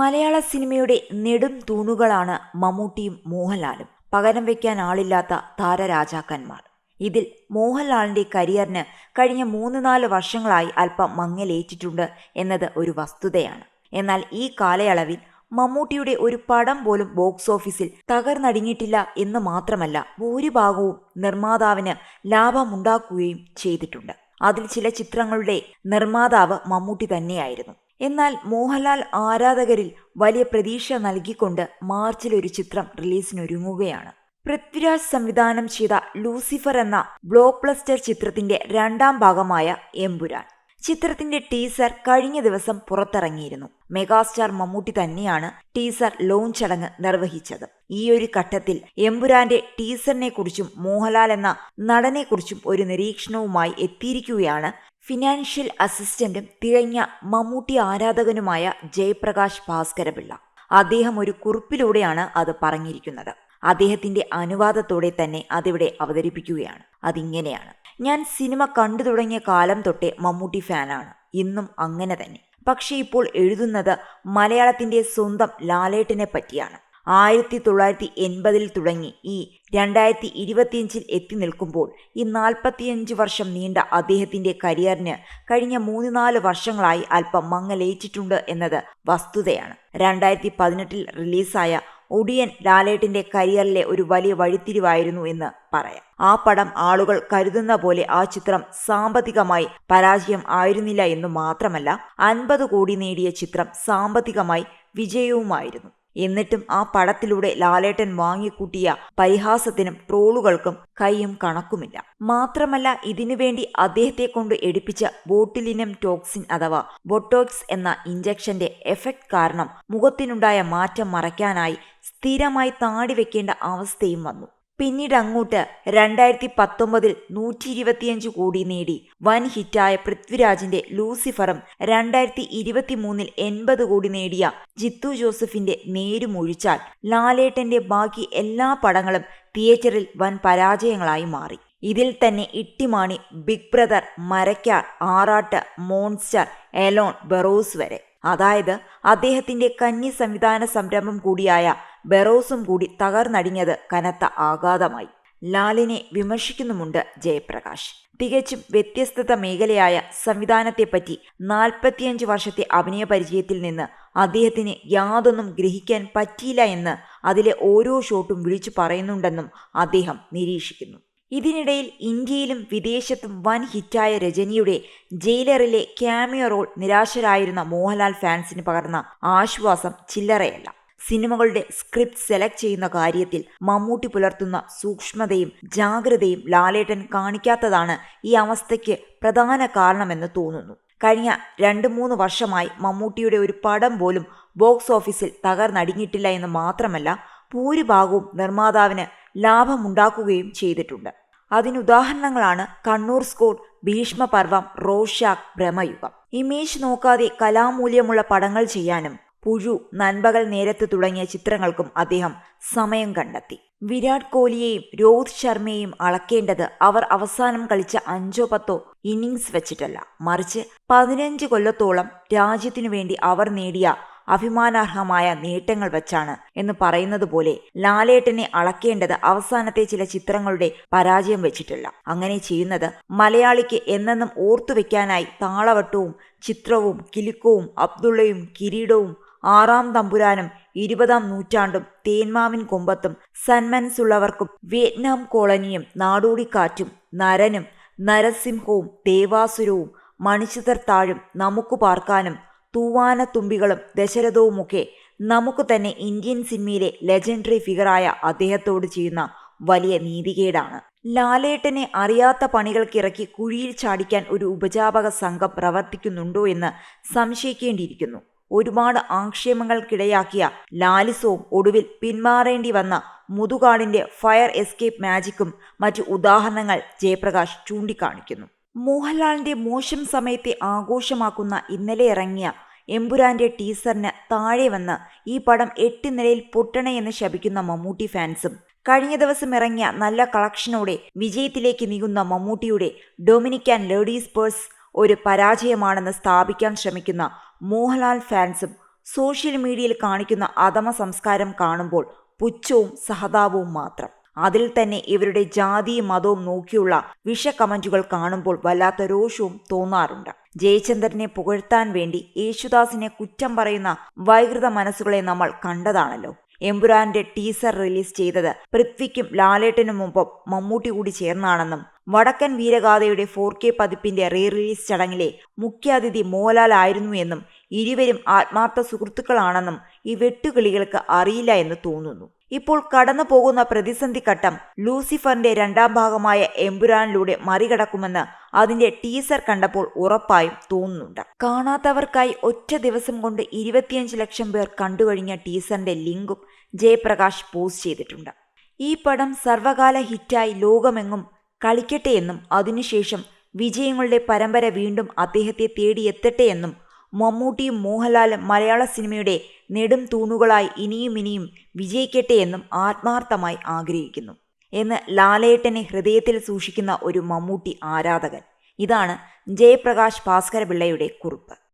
മലയാള സിനിമയുടെ നെടും തൂണുകളാണ് മമ്മൂട്ടിയും മോഹൻലാലും. പകരം വയ്ക്കാൻ ആളില്ലാത്ത താരരാജാക്കന്മാർ. ഇതിൽ മോഹൻലാലിന്റെ കരിയറിന് കഴിഞ്ഞ മൂന്ന് നാല് വർഷങ്ങളായി അല്പം മങ്ങലേറ്റിട്ടുണ്ട് എന്നത് ഒരു വസ്തുതയാണ്. എന്നാൽ ഈ കാലയളവിൽ മമ്മൂട്ടിയുടെ ഒരു പടം പോലും ബോക്സ് ഓഫീസിൽ തകർന്നടിഞ്ഞിട്ടില്ല എന്ന് മാത്രമല്ല ഭൂരിഭാഗവും നിർമ്മാതാവിന് ലാഭമുണ്ടാക്കുകയും ചെയ്തിട്ടുണ്ട്. അതിൽ ചില ചിത്രങ്ങളുടെ നിർമ്മാതാവ് മമ്മൂട്ടി തന്നെയായിരുന്നു. എന്നാൽ മോഹൻലാൽ ആരാധകരിൽ വലിയ പ്രതീക്ഷ നൽകിക്കൊണ്ട് മാർച്ചിൽ ഒരു ചിത്രം റിലീസിനൊരുങ്ങുകയാണ്. പൃഥ്വിരാജ് സംവിധാനം ചെയ്ത ലൂസിഫർ എന്ന ബ്ലോക്ക് ബ്ലസ്റ്റർ ചിത്രത്തിന്റെ രണ്ടാം ഭാഗമായ എമ്പുരാൻ. ചിത്രത്തിന്റെ ടീസർ കഴിഞ്ഞ ദിവസം പുറത്തിറങ്ങിയിരുന്നു. മെഗാസ്റ്റാർ മമ്മൂട്ടി തന്നെയാണ് ടീസർ ലോഞ്ച് ചടങ്ങ് നിർവഹിച്ചത്. ഈ ഒരു ഘട്ടത്തിൽ എമ്പുരാന്റെ ടീസറിനെ കുറിച്ചും മോഹൻലാൽ എന്ന നടനെക്കുറിച്ചും ഒരു നിരീക്ഷണവുമായി എത്തിയിരിക്കുകയാണ് ഫിനാൻഷ്യൽ അസിസ്റ്റന്റും തികഞ്ഞ മമ്മൂട്ടി ആരാധകനുമായ ജയപ്രകാശ് ഭാസ്കരപിള്ള. അദ്ദേഹം ഒരു കുറിപ്പിലൂടെയാണ് അത് പറഞ്ഞിരിക്കുന്നത്. അദ്ദേഹത്തിന്റെ അനുവാദത്തോടെ തന്നെ അതിവിടെ അവതരിപ്പിക്കുകയാണ്. അതിങ്ങനെയാണ്. ഞാൻ സിനിമ കണ്ടു തുടങ്ങിയ കാലം തൊട്ടേ മമ്മൂട്ടി ഫാനാണ്. ഇന്നും അങ്ങനെ തന്നെ. പക്ഷേ ഇപ്പോൾ എഴുതുന്നത് മലയാളത്തിന്റെ സ്വന്തം ലാലേട്ടനെ പറ്റിയാണ്. ആയിരത്തി തൊള്ളായിരത്തി എൺപതിൽ തുടങ്ങി. ഈ രണ്ടായിരത്തി ഇരുപത്തിയഞ്ചിൽ എത്തി നിൽക്കുമ്പോൾ ഈ നാൽപ്പത്തിയഞ്ച് വർഷം നീണ്ട അദ്ദേഹത്തിന്റെ കരിയറിന് കഴിഞ്ഞ മൂന്ന് നാല് വർഷങ്ങളായി അല്പം മങ്ങലേറ്റിട്ടുണ്ട് എന്നത് വസ്തുതയാണ്. രണ്ടായിരത്തി പതിനെട്ടിൽ റിലീസായ ഒടിയൻ ലാലേട്ടിന്റെ കരിയറിലെ ഒരു വലിയ വഴിത്തിരിവായിരുന്നു എന്ന് പറയാം. ആ പടം ആളുകൾ കരുതുന്ന പോലെ ആ ചിത്രം സാമ്പത്തികമായി പരാജയം ആയിരുന്നില്ല എന്ന് മാത്രമല്ല അൻപത് കോടി നേടിയ ചിത്രം സാമ്പത്തികമായി വിജയവുമായിരുന്നു. എന്നിട്ടും ആ പടത്തിലൂടെ ലാലേട്ടൻ വാങ്ങിക്കൂട്ടിയ പരിഹാസത്തിനും ട്രോളുകൾക്കും കൈയും കണക്കുമില്ല. മാത്രമല്ല ഇതിനുവേണ്ടി അദ്ദേഹത്തെ കൊണ്ട് എടുപ്പിച്ച ബോട്ടിലിനം ടോക്സിൻ അഥവാ ബൊട്ടോക്സ് എന്ന ഇഞ്ചക്ഷന്റെ എഫക്ട് കാരണം മുഖത്തിനുണ്ടായ മാറ്റം മറയ്ക്കാനായി സ്ഥിരമായി താടി വെക്കേണ്ട അവസ്ഥയും വന്നു. പിന്നീട് അങ്ങോട്ട് രണ്ടായിരത്തി പത്തൊമ്പതിൽ നൂറ്റി ഇരുപത്തിയഞ്ച് കോടി നേടി. വൻ ഹിറ്റായ പൃഥ്വിരാജിന്റെ ലൂസിഫറും രണ്ടായിരത്തി ഇരുപത്തി മൂന്നിൽ എൺപത് കോടി നേടിയ ജിത്തു ജോസഫിന്റെ നേരുമൊഴിച്ചാൽ ലാലേട്ടന്റെ ബാക്കി എല്ലാ പടങ്ങളും തിയേറ്ററിൽ വൻ പരാജയങ്ങളായി മാറി. ഇതിൽ തന്നെ ഇട്ടിമാണി ബിഗ് ബ്രദർ മരക്കാർ ആറാട്ട് മോൺസ്റ്റർ എലോൺ ബറോസ് വരെ. അതായത് അദ്ദേഹത്തിന്റെ കന്നി സംവിധാന സംരംഭം കൂടിയായ ബെറോസും കൂടി തകർന്നടിഞ്ഞത് കനത്ത ആഘാതമായി. ലാലിനെ വിമർശിക്കുന്നുമുണ്ട് ജയപ്രകാശ്. തികച്ചും വ്യത്യസ്തത മേഖലയായ സംവിധാനത്തെപ്പറ്റി നാൽപ്പത്തിയഞ്ച് വർഷത്തെ അഭിനയ പരിചയത്തിൽ നിന്ന് അദ്ദേഹത്തിന് യാതൊന്നും ഗ്രഹിക്കാൻ പറ്റിയില്ല എന്ന് അതിലെ ഓരോ ഷോട്ടും വിളിച്ചു പറയുന്നുണ്ടെന്നും അദ്ദേഹം നിരീക്ഷിക്കുന്നു. ഇതിനിടയിൽ ഇന്ത്യയിലും വിദേശത്തും വൻ ഹിറ്റായ രജനിയുടെ ജയിലറിലെ ക്യാമിയോ റോൾ നിരാശരായിരുന്ന മോഹൻലാൽ ഫാൻസിന് പകർന്ന ആശ്വാസം ചില്ലറയല്ല. സിനിമകളുടെ സ്ക്രിപ്റ്റ് സെലക്ട് ചെയ്യുന്ന കാര്യത്തിൽ മമ്മൂട്ടി പുലർത്തുന്ന സൂക്ഷ്മതയും ജാഗ്രതയും ലാലേട്ടൻ കാണിക്കാത്തതാണ് ഈ അവസ്ഥയ്ക്ക് പ്രധാന കാരണമെന്ന് തോന്നുന്നു. കഴിഞ്ഞ രണ്ട് മൂന്ന് വർഷമായി മമ്മൂട്ടിയുടെ ഒരു പടം പോലും ബോക്സ് ഓഫീസിൽ തകർന്നടിഞ്ഞിട്ടില്ല എന്ന് മാത്രമല്ല ഭൂരിഭാഗവും നിർമ്മാതാവിന് ലാഭമുണ്ടാക്കുകയും ചെയ്തിട്ടുണ്ട്. അതിനുദാഹരണങ്ങളാണ് Kannur squad Bheeshmaparvam Rorschach Bramayugam image നോക്കാതെ കലാമൂല്യമുള്ള പടങ്ങൾ ചെയ്യാനും പുഴു നൻപകൽ നേരത്ത് തുടങ്ങിയ ചിത്രങ്ങൾക്കും അദ്ദേഹം സമയം കണ്ടെത്തി. വിരാട് കോഹ്ലിയെയും രോഹിത് ശർമ്മയെയും അളക്കേണ്ടത് അവർ അവസാനം കളിച്ച അഞ്ചോ പത്തോ ഇന്നിങ്സ് വെച്ചിട്ടല്ല. മറിച്ച് പതിനഞ്ച് കൊല്ലത്തോളം രാജ്യത്തിനു വേണ്ടി അവർ നേടിയ അഭിമാനാർഹമായ നേട്ടങ്ങൾ വച്ചാണ് എന്ന് പറയുന്നത് പോലെ ലാലേട്ടനെ അളക്കേണ്ടത് അവസാനത്തെ ചില ചിത്രങ്ങളുടെ പരാജയം വെച്ചിട്ടില്ല. അങ്ങനെ ചെയ്യുന്നത് മലയാളിക്ക് എന്നെന്നും ഓർത്തുവെക്കാനായി താളവട്ടവും ചിത്രവും കിലുക്കവും അബ്ദുള്ളയും കിരീടവും ആറാം തമ്പുരാനും ഇരുപതാം നൂറ്റാണ്ടും തേന്മാവിൻ കൊമ്പത്തും സന്മനസ്സുള്ളവർക്കും വിയറ്റ്നാം കോളനിയും നാടോടിക്കാറ്റും നരനും നരസിംഹവും ദേവാസുരവും മണിശിതർ താഴും നമുക്ക് പാർക്കാനും തൂവാനത്തുമ്പികളും ദശരഥവുമൊക്കെ നമുക്ക് തന്നെ ഇന്ത്യൻ സിനിമയിലെ ലെജൻഡറി ഫിഗറായ അദ്ദേഹത്തോട് ചെയ്യുന്ന വലിയ നീതികേടാണ്. ലാലേട്ടനെ അറിയാത്ത പണികൾക്കിറക്കി കുഴിയിൽ ചാടിക്കാൻ ഒരു ഉപജാപക സംഘം പ്രവർത്തിക്കുന്നുണ്ടോ എന്ന് സംശയിക്കേണ്ടിയിരിക്കുന്നു. ഒരുപാട് ആക്ഷേപങ്ങൾക്കിടയാക്കിയ ലാലിസവും ഒടുവിൽ പിന്മാറേണ്ടി വന്ന മുതുകാടിന്റെ ഫയർ എസ്കേപ്പ് മാജിക്കും മറ്റു ഉദാഹരണങ്ങൾ ജയപ്രകാശ് ചൂണ്ടിക്കാണിക്കുന്നു. മോഹൻലാലിന്റെ മോശം സമയത്തെ ആഘോഷമാക്കുന്ന ഇന്നലെ ഇറങ്ങിയ എമ്പുരാന്റെ ടീസറിന് താഴെ വന്ന് ഈ പടം എട്ട് നിലയിൽ പൊട്ടണേ എന്ന് ശപിക്കുന്ന മമ്മൂട്ടി ഫാൻസും കഴിഞ്ഞ ദിവസം ഇറങ്ങിയ നല്ല കളക്ഷനോടെ വിജയത്തിലേക്ക് നീങ്ങുന്ന മമ്മൂട്ടിയുടെ ഡൊമിനിക്കാൻ ലേഡീസ് പേഴ്സ് ഒരു പരാജയമാണെന്ന് സ്ഥാപിക്കാൻ ശ്രമിക്കുന്ന മോഹൻലാൽ ഫാൻസും സോഷ്യൽ മീഡിയയിൽ കാണിക്കുന്ന അധമ സംസ്കാരം കാണുമ്പോൾ പുച്ഛവും സഹതാപവും മാത്രം. അതിൽ തന്നെ ഇവരുടെ ജാതിയും മതവും നോക്കിയുള്ള വിഷ കമന്റുകൾ കാണുമ്പോൾ വല്ലാത്ത രോഷവും തോന്നാറുണ്ട്. ജയചന്ദ്രനെ പുകഴ്ത്താൻ വേണ്ടി യേശുദാസിനെ കുറ്റം പറയുന്ന വൈകൃത മനസ്സുകളെ നമ്മൾ കണ്ടതാണല്ലോ. എമ്പുരാന്റെ ടീസർ റിലീസ് ചെയ്തത് പൃഥ്വിക്കും ലാലേട്ടനും ലാലേട്ടനുമൊപ്പം മമ്മൂട്ടി കൂടി ചേർന്നാണെന്നും വടക്കൻ വീരഗാഥയുടെ ഫോർ കെ പതിപ്പിന്റെ റീ റിലീസ് ചടങ്ങിലെ മുഖ്യാതിഥി മോഹൻലാൽ ആയിരുന്നു എന്നും ഇരുവരും ആത്മാർത്ഥ സുഹൃത്തുക്കളാണെന്നും ഈ വെട്ടുകിളികൾക്ക് അറിയില്ല എന്ന് തോന്നുന്നു. ഇപ്പോൾ കടന്നു പോകുന്ന പ്രതിസന്ധി ഘട്ടം ലൂസിഫറിന്റെ രണ്ടാം ഭാഗമായ എമ്പുരാനിലൂടെ മറികടക്കുമെന്ന് അതിന്റെ ടീസർ കണ്ടപ്പോൾ ഉറപ്പായും തോന്നുന്നുണ്ട്. കാണാത്തവർക്കായി ഒറ്റ ദിവസം കൊണ്ട് ഇരുപത്തിയഞ്ച് ലക്ഷം പേർ കണ്ടുകഴിഞ്ഞ ടീസറിന്റെ ലിങ്കും ജയപ്രകാശ് പോസ്റ്റ് ചെയ്തിട്ടുണ്ട്. ഈ പടം സർവകാല ഹിറ്റായി ലോകമെങ്ങും കളിക്കട്ടെ എന്നും അതിനുശേഷം വിജയങ്ങളുടെ പരമ്പര വീണ്ടും അദ്ദേഹത്തെ തേടിയെത്തട്ടെ എന്നും മമ്മൂട്ടിയും മോഹൻലാലും മലയാള സിനിമയുടെ നെടും തൂണുകളായി ഇനിയും ഇനിയും വിജയിക്കട്ടെ എന്നും ആത്മാർത്ഥമായി ആഗ്രഹിക്കുന്നു എന്ന് ലാലേട്ടനെ ഹൃദയത്തിൽ സൂക്ഷിക്കുന്ന ഒരു മമ്മൂട്ടി ആരാധകൻ. ഇതാണ് ജയപ്രകാശ് ഭാസ്കരപിള്ളയുടെ കുറിപ്പ്.